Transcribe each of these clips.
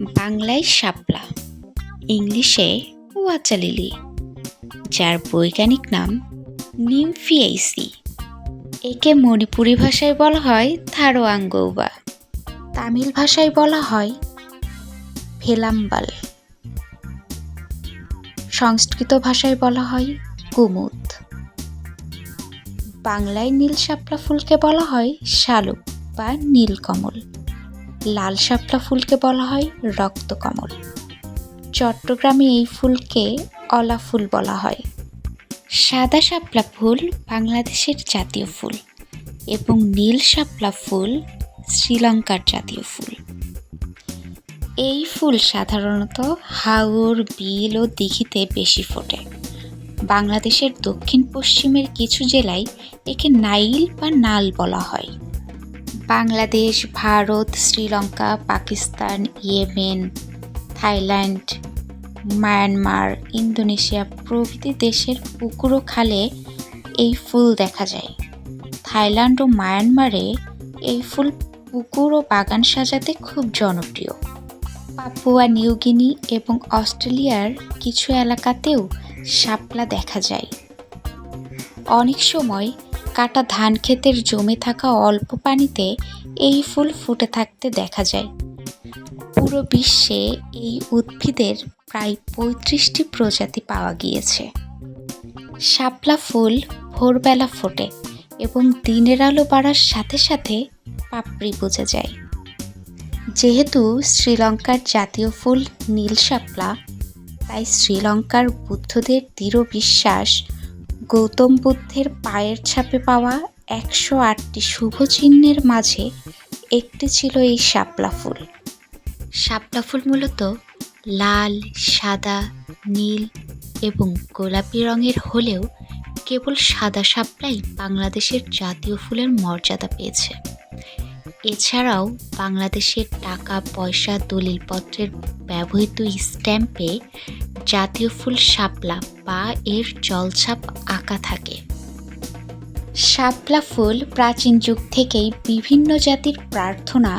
বাংলায় শাপলা, ইংলিশে ওয়াচা লিলি যার বৈজ্ঞানিক নাম নিমফিয়েসি একে মণিপুরি ভাষায় বলা হয় থারোয়াঙ্গৌবা, তামিল ভাষায় বলা হয় ভেলাম্বাল। সংস্কৃত ভাষায় বলা হয় কুমুদ। বাংলায় নীল শাপলা ফুলকে বলা হয় শালুক বা নীলকমল। লাল শাপলা ফুলকে বলা হয় রক্তকমল চট্টগ্রামে এই ফুলকে অলা ফুল বলা হয়। সাদা শাপলা ফুল বাংলাদেশের জাতীয় ফুল এবং নীল শাপলা ফুল শ্রীলঙ্কার জাতীয় ফুল। এই ফুল সাধারণত হাওর, বিল ও দিঘিতে বেশি ফোটে। বাংলাদেশের দক্ষিণ পশ্চিমের কিছু জেলায় একে নাইল বা নাল বলা হয়। Bangladesh, Bharat, Sri Lanka, Pakistan, Yemen, Thailand, Myanmar, Indonesia প্রভৃতি দেশের পুকুর ও খালে এই ফুল দেখা যায়। থাইল্যান্ড ও মায়ানমারে এই ফুল পুকুর ও বাগান সাজাতে খুব জনপ্রিয়। পাপুয়া নিউগিনি এবং অস্ট্রেলিয়ার কিছু এলাকাতেও শাপলা দেখা যায়। অনেক সময় কাটা ধান ক্ষেতের জমে থাকা অল্প পানিতে এই ফুল ফুটে থাকতে দেখা যায়। পুরো বিশ্বে এই উদ্ভিদের প্রায় পঁয়ত্রিশটি প্রজাতি পাওয়া গিয়েছে। শাপলা ফুল ভোরবেলা ফোটে এবং দিনের আলো বাড়ার সাথে সাথে পাপড়ি বোঝা যায়। যেহেতু শ্রীলঙ্কার জাতীয় ফুল নীল শাপলা, তাই শ্রীলঙ্কার বুদ্ধদের দৃঢ় বিশ্বাস গৌতম বুদ্ধের পায়ের ছাপে পাওয়া একশো আটটি শুভ চিহ্নের মাঝে একটি ছিল এই শাপলা ফুল। শাপলা ফুল মূলত লাল, সাদা, নীল এবং গোলাপি রঙের হলেও কেবল সাদা শাপলাই বাংলাদেশের জাতীয় ফুলের মর্যাদা পেয়েছে। এছাড়াও বাংলাদেশের টাকা পয়সা দলিলপত্রের ব্যবহৃত স্ট্যাম্পে জাতীয় ফুল শাপলা বা এর জলছাপ আঁকা থাকে। শাপলা ফুল প্রাচীন যুগ থেকেই বিভিন্ন জাতির প্রার্থনা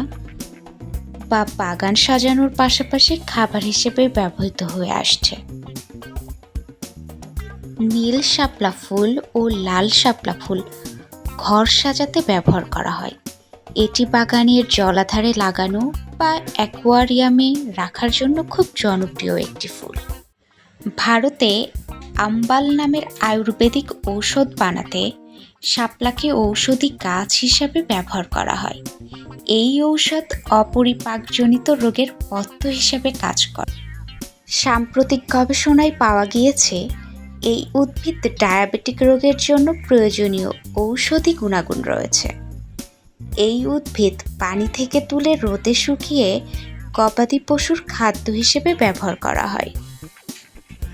বা বাগান সাজানোর পাশাপাশি খাবার হিসেবে ব্যবহৃত হয়ে আসছে। নীল শাপলা ফুল ও লাল শাপলা ফুল ঘর সাজাতে ব্যবহার করা হয়। এটি বাগানের জলাধারে লাগানো বা অ্যাকোয়ারিয়ামে রাখার জন্য খুব জনপ্রিয় একটি ফুল। ভারতে আম্বাল নামের আয়ুর্বেদিক ঔষধ বানাতে শাপলাকে ঔষধি গাছ হিসাবে ব্যবহার করা হয়। এই ঔষধ অপরিপাকজনিত রোগের পথ্য হিসাবে কাজ করে। সাম্প্রতিক গবেষণায় পাওয়া গিয়েছে, এই উদ্ভিদ ডায়াবেটিক রোগের জন্য প্রয়োজনীয় ঔষধি গুণাগুণ রয়েছে। এই উদ্ভিদ পানি থেকে তুলে রোদে শুকিয়ে গবাদি পশুর খাদ্য হিসেবে ব্যবহার করা হয়।